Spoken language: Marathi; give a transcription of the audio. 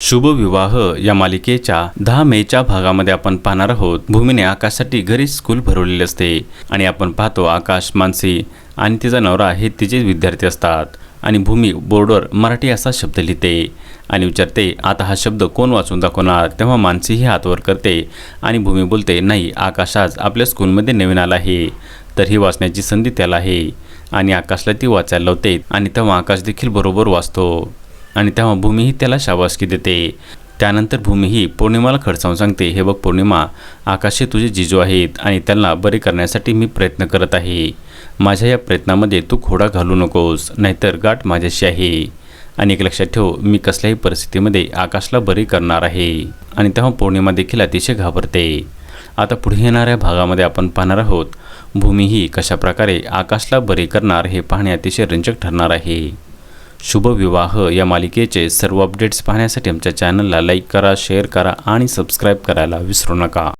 शुभविवाह या मालिकेच्या दहा मेच्या भागामध्ये आपण पाहणार आहोत. भूमीने आकाशसाठी घरीच स्कूल भरवलेले असते आणि आपण पाहतो आकाश मानसी आणि तिचा नवरा हे तिचे विद्यार्थी असतात आणि भूमी बोर्डवर मराठी असा शब्द लिहिते आणि विचारते आता हा शब्द कोण वाचून दाखवणार? तेव्हा मानसी ही करते आणि भूमी बोलते नाही आकाश आज आपल्या स्कूलमध्ये नवीन आला आहे तर ही वाचण्याची संधी त्याला आहे. आणि आकाशला ती वाचायला लावते आणि तेव्हा आकाश देखील बरोबर वाचतो. आणि तेव्हा भूमीही त्याला शाबासकी देते. त्यानंतर भूमीही पौर्णिमाला खडसावून सांगते हे बघ पौर्णिमा आकाशे तुझे जिजू आहेत आणि त्यांना बरे करण्यासाठी मी प्रयत्न करत आहे. माझ्या या प्रयत्नामध्ये तू खोडा घालू नकोस नाहीतर गाठ माझ्याशी आहे. आणि एक लक्षात ठेव मी कसल्याही परिस्थितीमध्ये आकाशला बरी करणार आहे. आणि तेव्हा पौर्णिमा देखील अतिशय घाबरते. आता पुढे येणाऱ्या भागामध्ये आपण पाहणार आहोत भूमीही कशाप्रकारे आकाशला बरे करणार हे पाहणे अतिशय रंजक ठरणार आहे. शुभविवाह. या मालिकेचे सर्व अपडेट्स पाहण्यासाठी आमच्या चॅनलला लाईक करा शेअर करा आणि सबस्क्राईब करायला विसरू नका.